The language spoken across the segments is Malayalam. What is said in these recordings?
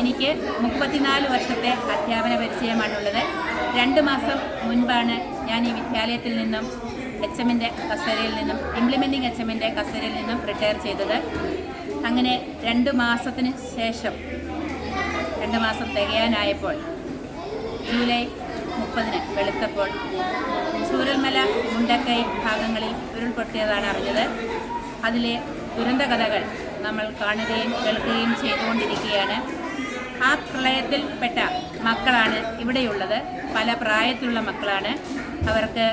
എനിക്ക് മുപ്പത്തിനാല് വർഷത്തെ അധ്യാപന പരിചയമാണുള്ളത്. രണ്ട് മാസം മുൻപാണ് ഞാൻ ഈ വിദ്യാലയത്തിൽ നിന്നും എച്ച് എമ്മിന്റെ കസേരയിൽ നിന്നും ഇംപ്ലിമെന്റിംഗ് എച്ച് എമ്മിന്റെ കസേരയിൽ നിന്നും റിട്ടയർ ചെയ്തത്. അങ്ങനെ രണ്ട് മാസത്തിന് ശേഷം രണ്ട് മാസം തികയാനായപ്പോൾ ജൂലൈ മുപ്പതിന് വെളുത്തപ്പോൾ ചൂരൽമല മുണ്ടക്കൈ ഭാഗങ്ങളിൽ ഉരുൾപൊട്ടിയതാണ് അറിഞ്ഞത്. അതിലെ ദുരന്ത കഥകൾ നമ്മൾ കാണുകയും കേൾക്കുകയും ചെയ്തുകൊണ്ടിരിക്കുകയാണ്. ആ പ്രളയത്തിൽപ്പെട്ട മക്കളാണ് ഇവിടെയുള്ളത്. പല പ്രായത്തിലുള്ള മക്കളാണ്. അവർക്ക്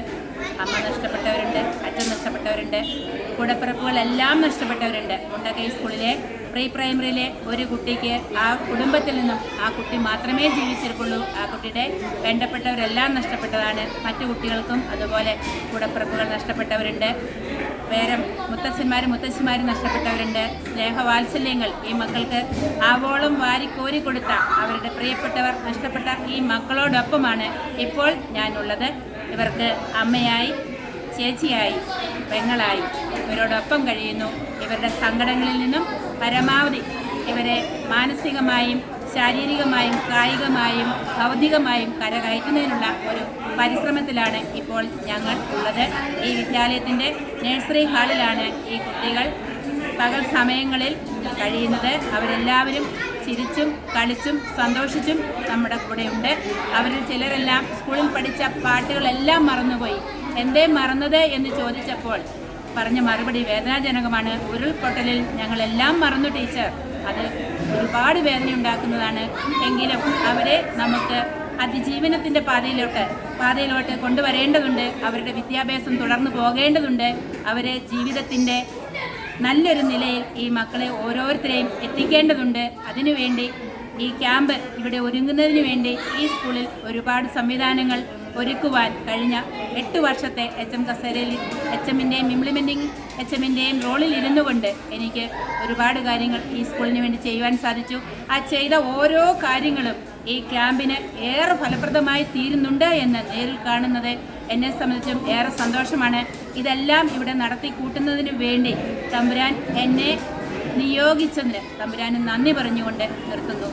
അമ്മ നഷ്ടപ്പെട്ടവരുണ്ട് അച്ഛൻ നഷ്ടപ്പെട്ടവരുണ്ട് കൂടപ്പിറപ്പുകളെല്ലാം നഷ്ടപ്പെട്ടവരുണ്ട്. മുണ്ടക്കൈ സ്കൂളിലെ പ്രീ പ്രൈമറിയിലെ ഒരു കുട്ടിക്ക് ആ കുടുംബത്തിൽ നിന്നും ആ കുട്ടി മാത്രമേ ജീവിച്ചിരിക്കുള്ളൂ. ആ കുട്ടിയുടെ വേണ്ടപ്പെട്ടവരെല്ലാം നഷ്ടപ്പെട്ടതാണ്. മറ്റു കുട്ടികൾക്കും അതുപോലെ കൂടപ്പിറപ്പുകൾ നഷ്ടപ്പെട്ടവരുണ്ട്. വേറെ മുത്തച്ഛന്മാരും മുത്തശ്ശിമാരും നഷ്ടപ്പെട്ടവരുണ്ട്. സ്നേഹവാത്സല്യങ്ങൾ ഈ മക്കൾക്ക് ആവോളം വാരിക്കോരി കൊടുത്ത അവരുടെ പ്രിയപ്പെട്ടവർ നഷ്ടപ്പെട്ട ഈ മക്കളോടൊപ്പമാണ് ഇപ്പോൾ ഞാനുള്ളത്. ഇവർക്ക് അമ്മയായി ചേച്ചിയായി പെങ്ങളായി ഇവരോടൊപ്പം കഴിയുന്നു. ഇവരുടെ സങ്കടങ്ങളിൽ നിന്നും പരമാവധി ഇവരെ മാനസികമായും ശാരീരികമായും കായികമായും ഭൗതികമായും കരകയറ്റുന്നതിനുള്ള ഒരു പരിശ്രമത്തിലാണ് ഇപ്പോൾ ഞങ്ങൾ ഉള്ളത്. ഈ വിദ്യാലയത്തിന്റെ നഴ്സറി ഹാളിലാണ് ഈ കുട്ടികൾ പകൽ സമയങ്ങളിൽ കഴിയുന്നത് അവരെല്ലാവരും ചിരിച്ചും കളിച്ചും സന്തോഷിച്ചും നമ്മുടെ കൂടെയുണ്ട്. അവരിൽ ചിലരെല്ലാം സ്കൂളിൽ പഠിച്ച പാട്ടുകളെല്ലാം മറന്നുപോയി. എന്തേ മറന്നത് എന്ന് ചോദിച്ചപ്പോൾ പറഞ്ഞ മറുപടി വേദനാജനകമാണ്. ഉരുൾപൊട്ടലിൽ ഞങ്ങളെല്ലാം മറന്നു ടീച്ചർ. അത് ഒരുപാട് വേദനയുണ്ടാക്കുന്നതാണ്. എങ്കിലും അവരെ നമുക്ക് അതിജീവനത്തിന്റെ പാതയിലോട്ട് പാതയിലോട്ട് കൊണ്ടുവരേണ്ടതുണ്ട്. അവരുടെ വിദ്യാഭ്യാസം തുടർന്നു പോകേണ്ടതുണ്ട്. അവരെ ജീവിതത്തിന്റെ നല്ലൊരു നിലയിൽ ഈ മക്കളെ ഓരോരുത്തരെയും എത്തിക്കേണ്ടതുണ്ട്. അതിനുവേണ്ടി ഈ ക്യാമ്പ് ഇവിടെ ഒരുങ്ങുന്നതിന് വേണ്ടി ഈ സ്കൂളിൽ ഒരുപാട് സംവിധാനങ്ങൾ ഒരുക്കുവാൻ കഴിഞ്ഞ എട്ട് വർഷത്തെ എച്ച് എം കസേരയിൽ എച്ച് എമ്മിന്റെയും ഇംപ്ലിമെന്റിംഗ് എച്ച് എമ്മിന്റെയും റോളിൽ ഇരുന്നു കൊണ്ട് എനിക്ക് ഒരുപാട് കാര്യങ്ങൾ ഈ സ്കൂളിന് വേണ്ടി ചെയ്യുവാൻ സാധിച്ചു. ആ ചെയ്ത ഓരോ കാര്യങ്ങളും ഈ ക്യാമ്പിന് ഏറെ ഫലപ്രദമായി തീരുന്നുണ്ട് എന്ന് നേരിൽ കാണുന്നത് എന്നെ സംബന്ധിച്ചും ഏറെ സന്തോഷമാണ്. ഇതെല്ലാം ഇവിടെ നടത്തി കൂട്ടുന്നതിന് വേണ്ടി തമ്പുരാൻ എന്നെ നിയോഗിച്ചതിന് തമ്പുരാന് നന്ദി പറഞ്ഞുകൊണ്ട് നിർത്തുന്നു.